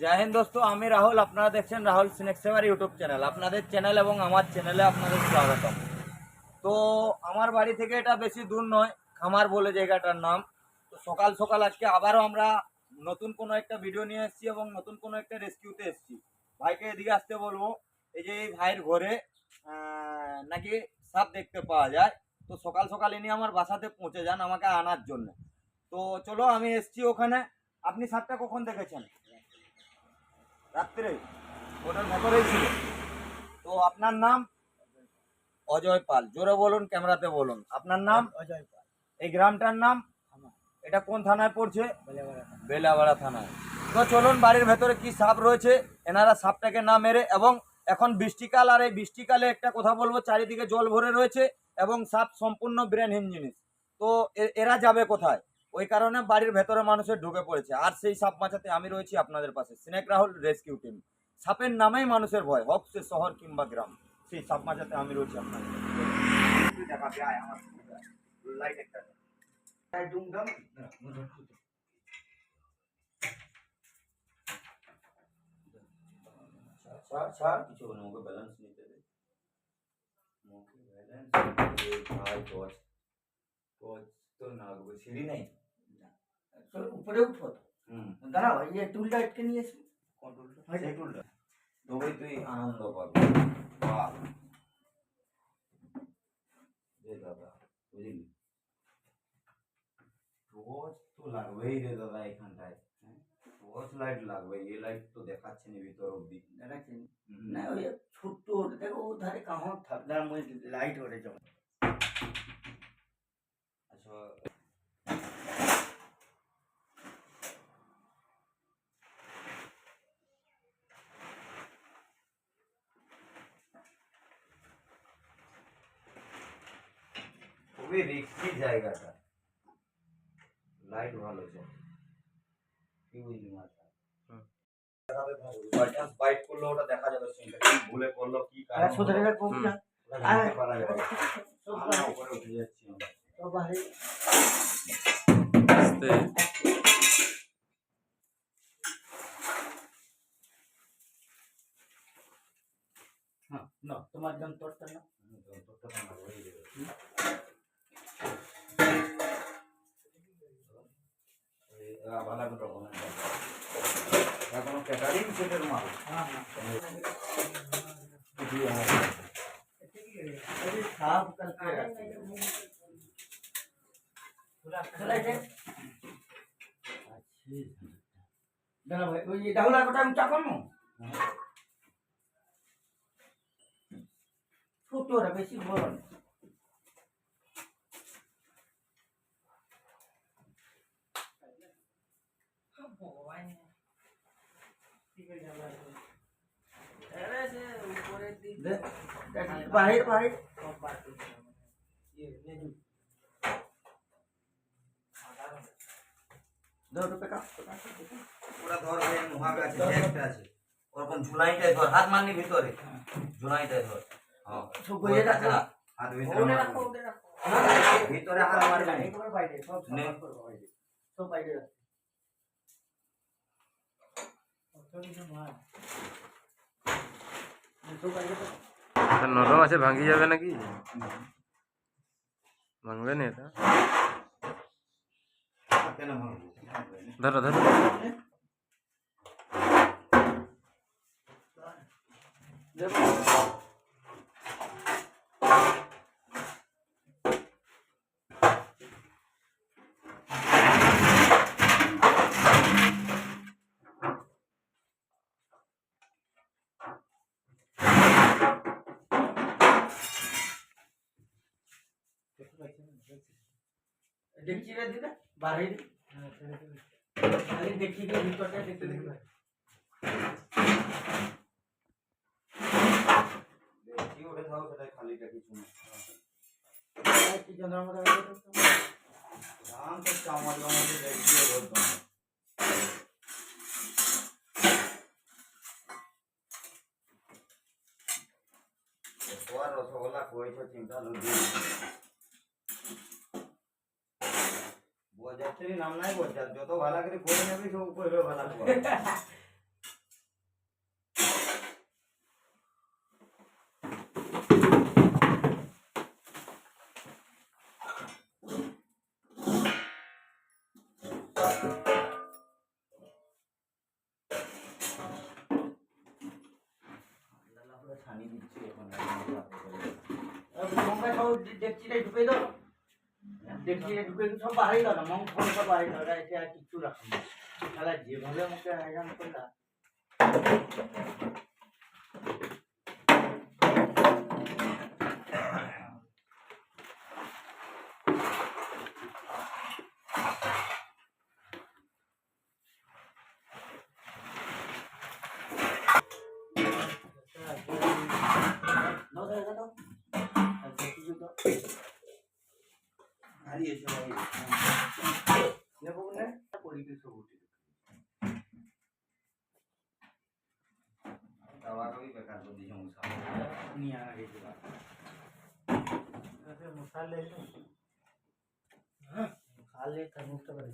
জয় হিন্দ দোস্ত, আমি রাহুল, আপনারা দেখছেন Rahul snake saver YouTube channel. আপনাদের চ্যানেল এবং আমার চ্যানেলে আপনাদের স্বাগতম। তো আমার বাড়ি থেকে এটা বেশি দূর নয়, খামার বলে জায়গাটার নাম। তো সকাল সকাল আজকে আবারও আমরা নতুন কোনো একটা ভিডিও নিয়ে এসেছি এবং নতুন কোনো একটা রেস্কিউতে এসেছি। ভাইকে এদিকে আসতে বলব, এই যে এই ভাইয়ের ঘরে নাকি সাপ দেখতে পাওয়া যায়। তো সকাল সকাল ইনি আমার বাসাতে পৌঁছে যান আমাকে আনার জন্য। তো চলো আমি এসছি ওখানে। আপনি সাপটা কখন দেখেছেন? রাত্রে ওটার ভেতরেই ছিল। তো আপনার নাম? অজয় পাল। জোরে বলুন ক্যামেরাতে বলুন। আপনার নাম? অজয় পাল। এই গ্রামটার নাম? এটা কোন থানায় পড়ছে? বেলাবাড়া থানায় তো চলুন বাড়ির ভেতরে কি সাপ রয়েছে? এনারা সাপটাকে না মেরে এবং এখন বৃষ্টিকাল আর এই বৃষ্টিকালে একটা কথা বলব চারিদিকে জল ভরে রয়েছে এবং সাপ সম্পূর্ণ ব্রেনহীন জিনিস। তো এরা যাবে কোথায়? ওই কারণে বাড়ির ভেতরে মানুষের ঢুকে পড়েছে। আর সেই সাপ বাঁচাতে আমি রয়েছি আপনাদের পাশে। Snake Rahul rescue team. সাপের নামেই মানুষের ভয়, হোক সে শহর কিংবা গ্রাম। সেই সাপ বাঁচাতে আমি রয়েছি আপনাদের টর্চ তো না সিঁড়ি উপরে উঠবো তো। দাঁড়াও এই টুলটা আটকে নিয়েছি কোন টুলটা সেই টুলটা তবেই তুই আনন্দ পাবি। বাহ। দাদা বুঝলি? টর্চ তো লাগবেই রে দাদা এখানটায়। হ্যাঁ? টর্চ লাইট লাগবে এই লাইট তো দেখাচ্ছে না ভিতর অব্দি। দেখাচ্ছেন না ওই ছোট্ট দেখো ও ধারে কাহর লাইট ওরে যখন আচ্ছা খুবই রিক্সি জায়গাটা। লাইট ভালো আছে কি বুঝলি মাথা বাইট করল ওটা দেখা যাবে। ভুলে করল কি আর কারণ বাঁধাকপি এখন ক্যাটারিং সেটের মাল সাফ করতে দাদা ভাই ওই ডাউলা কটা আমি চাকর নো ছোটরা বেশি বড় না রুপে ওরা ধর ভাই, মহাগ আছে, একটা আছে। ওরকম ঝুলাইটাই ধর হাত মারনি ভিতরে ঝুলাইটাই ধর হ্যাঁ। সব বইয়ে না, হাত ভিতরে। রাখো ভিতরে হাত মারবি না। একবার বাইরে সব বাইরে সব বাইরে রাখো সব বাইরে রাখো। এটা নরম আছে ভাঙি যাবে নাকি ভাঙবে না এটা হাতে না মারবো। ধরো ধরো দেখো দেখছি রে দিদা বাইরে খালি দেখি ভিতরটা দেখতে দেখতে দেখি ওটা থাকো, সেটা খালিটা কিছু না। কি যন্ত্রণা রাম তো চামচ মামচ দেখিয়ে বলতো না। রসগোল্লা কইছো চিন্তা লুডি মাস্টারি নাম নাই বলছে যত ভালো করে করে নেবি সব করবে ভালো করে। ছানি দিচ্ছি এখন দেখছি ঢুকে দাও। ডেকচিটা ঢুকে সব বাড়াই গেল না ফোন সব বাড়াই গেল এটা আর কিচ্ছু রাখুন তাহলে যেভাবে আমাকে হয়রান করলা নিয়ে আগে দিবা মশালে হ্যাঁ মশালে তার মুখটা বাড়ি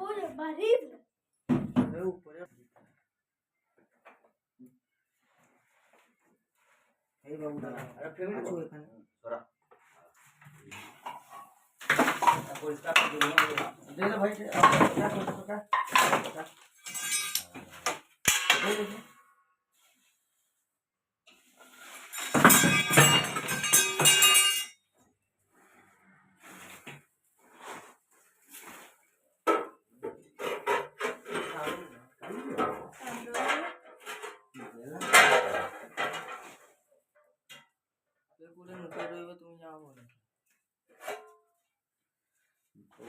Olha, barriga. উপরে এই বাবু দাঁড়া আরে ফেলে আছো এখানে তোরা পরিষ্কার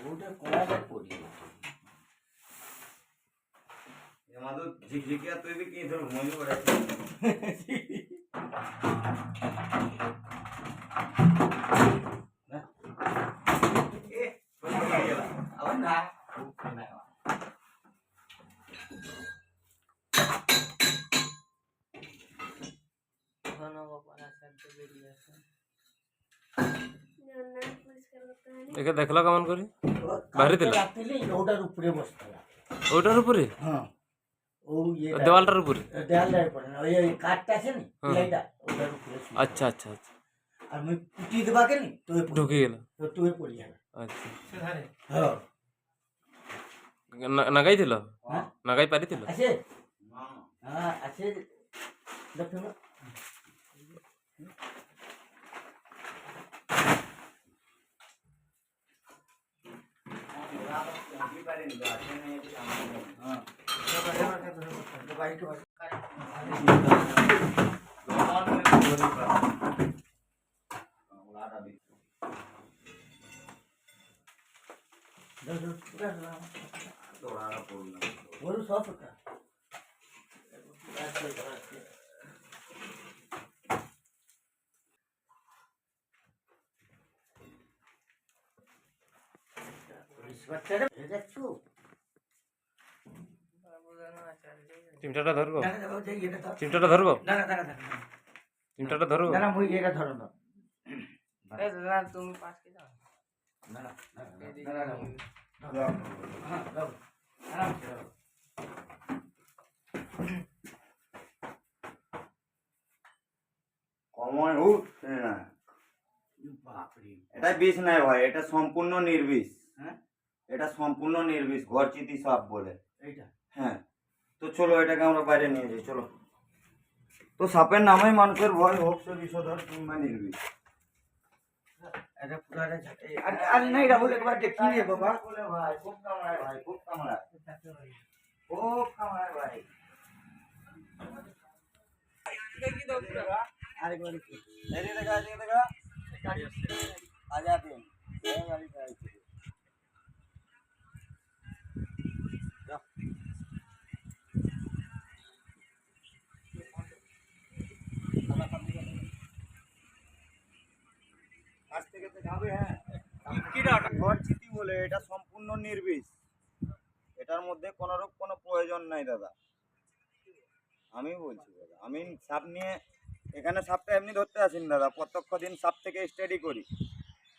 ওটা কোলাটা পড়ি আমাদের ঝিকঝিকিয়া তুই भी কি ধর মজু করে একে দেখল কেমন করে? বাড়ি দিলা? ওটার উপরে বসতে হবে। ওইটার উপরে? হ্যাঁ। ও দেওয়ালটার উপরে? দেয়ালটার উপরে ওই ওই কাঠটা আছে নি? হ্যাঁ। ওটার উপরে আচ্ছা আচ্ছা আচ্ছা। আর মুই পুটি দেবা কেনি তুই ঢুকে গেল তুই পড়ি যাবে। আচ্ছা। হ্যাঁ। নাগাই দিল? হ্যাঁ। নাগাই পারি দিল? আছে? হ্যাঁ আছে। দেখো না হ্যাঁ গরু সব একটা বাচ্চারা দেখছ চিমটাটা ধরবো। চিমটাটা ধরবো? চিমটাটা ধরবো? মুই এটা ধরো না তুমি পাঁচ কেজি দাঁড়া দাঁড়া দাঁড়া দাঁড়া হ্যাঁ দাও কমন হুট না। এটা বিষ নাই ভাই এটা সম্পূর্ণ নির্বিষ। হ্যাঁ এটা সম্পূর্ণ নির্বিষ ঘরচিতি সাপ বলে। এইটা? হ্যাঁ। তো চলো এটাকে আমরা বাইরে নিয়ে যাই চলো। তো সাপের নামেই মানুষের ভয় হোক সে বিষধর কিংবা নির্বিষ। এটা পুরাটা ঝাঁটে। আর আর নাই রাহুল একবার দেখি রে বাবা। বলে ভাই খুব কামড়ায় ভাই খুব কামড়ায়। খুব কামড়ায় ভাই। আরেকবার দেখি। এদিকে দেখা এদিকে দেখা। আজা দিন এই গাড়ি চাইছে কাছ থেকে তো যাবে হ্যাঁ ঘর চিতি বলে এটা সম্পূর্ণ নির্বিষ। এটার মধ্যে কোনো প্রয়োজন নাই, দাদা। আমি বলছি, দাদা, আমি সাপ নিয়ে এখানে সাপটা এমনি ধরতে দাদা। প্রত্যক্ষ দিন সাপ থেকে স্টাডি করি।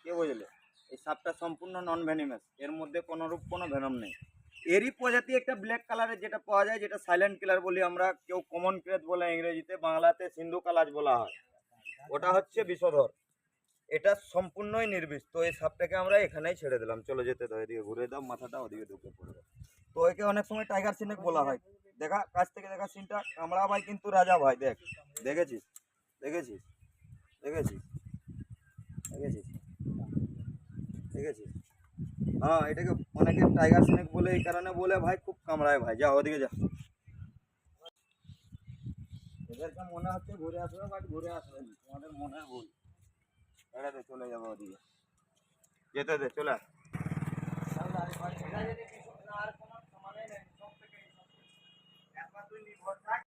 কে বুঝলে? এই সাপটা সম্পূর্ণ নন ভ্যানিমাস এর মধ্যে কোনো রূপ কোনো ভেনম নেই। এরই প্রজাতি একটা ব্ল্যাক কালারের যেটা পাওয়া যায়, যেটা সাইলেন্ট কিলার বলি আমরা, কেউ কমন ক্রেত বলে ইংরেজিতে, বাংলাতে সিন্ধু কালাজ বলা হয়। ওটা হচ্ছে বিষধর। এটা সম্পূর্ণই নির্বিষ। তো এই সাপটাকে আমরা এখানেই ছেড়ে দিলাম। চলে যেতে দাও, এদিকে ঘুরে দাও, মাথাটা ওদিকে ঢুকে পড়বে। তো একে অনেক সময় টাইগার সিনেক বলা হয়। দেখা, কাছ থেকে দেখা সিনটা কামড়া ভাই কিন্তু রাজা ভাই, দেখ, দেখেছিস? দেখেছিস? দেখেছিস? দেখেছিস? দেখেছিস? হ্যাঁ এটাকে অনেকে টাইগার স্নেক বলে, এই কারণে বলে ভাই, খুব কামড়ায় ভাই। যা, ওদিকে যা। এদেরকে মনে হচ্ছে ঘুরে আসবে বাট ঘুরে আসবে তোমাদের মনের ভুল। এড়াতে চলে যাব ওদিকে। যেতে দে চলে। আর